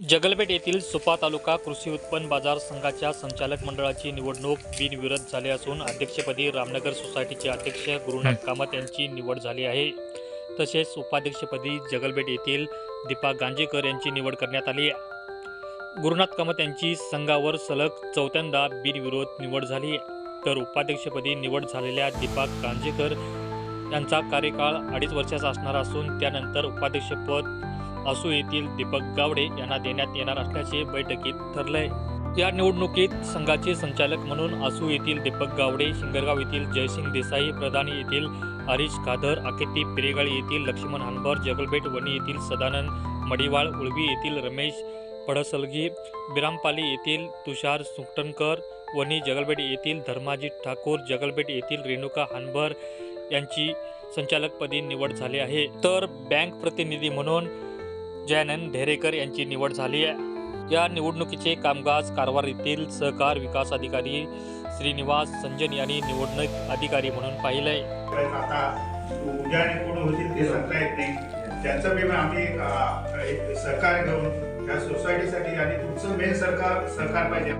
जगलबेट येथील सुपा तालुका कृषी उत्पन्न बाजार संघाच्या संचालक मंडळाची निवडणूक बिनविरोध झाली असून अध्यक्षपदी रामनगर सोसायटीचे अध्यक्ष गुरुनाथ कामत यांची निवड झाली आहे. तसेच उपाध्यक्षपदी जगलबेट येथील दीपा गांजेकर यांची निवड करण्यात आली. गुरुनाथ कामत यांची संघावर सलग चौथ्यांदा बिनविरोध निवड झाली. तर उपाध्यक्षपदी निवड झालेल्या दीपा गांजेकर यांचा कार्यकाळ अडीच वर्षाचा असणार असून त्यानंतर उपाध्यक्षपद असू येथील दीपक गावडे यांना देण्यात येणार असल्याचे बैठकीत ठरले या निवडणुकीत संघाचे संचालक म्हणून आसू येथील दीपक गावडे शिंगरगाव येथील जयसिंग देसाई प्रधानी येथील हरीश खादर आकेती पिरेगाळ येथील लक्ष्मण हानबर जगलबेट वणी येथील सदानंद मडिवाळ उळवी येथील रमेश पडसलगी बिरामपाली येथील तुषार सुकटणकर वणी जगलबेट येथील धर्माजी ठाकूर जगलबेट येथील रेणुका हानबर यांची संचालकपदी निवड झाली आहे. तर बँक प्रतिनिधी म्हणून जयानंद ढेरेकर यांची निवड झाली आहे. या निवडणुकीचे कामकाज कारवार येथील सहकार विकास अधिकारी श्रीनिवास संजन यांनी निवडणूक अधिकारी म्हणून पाहिलंय. आता उद्या आणि होतील ते सांगता येत नाही. त्यांचं पेमेंट आम्ही अं, सहकार्य घेऊन त्या सोसायटीसाठी आणि तुमचं मेन सरकार सरकार पाहिजे.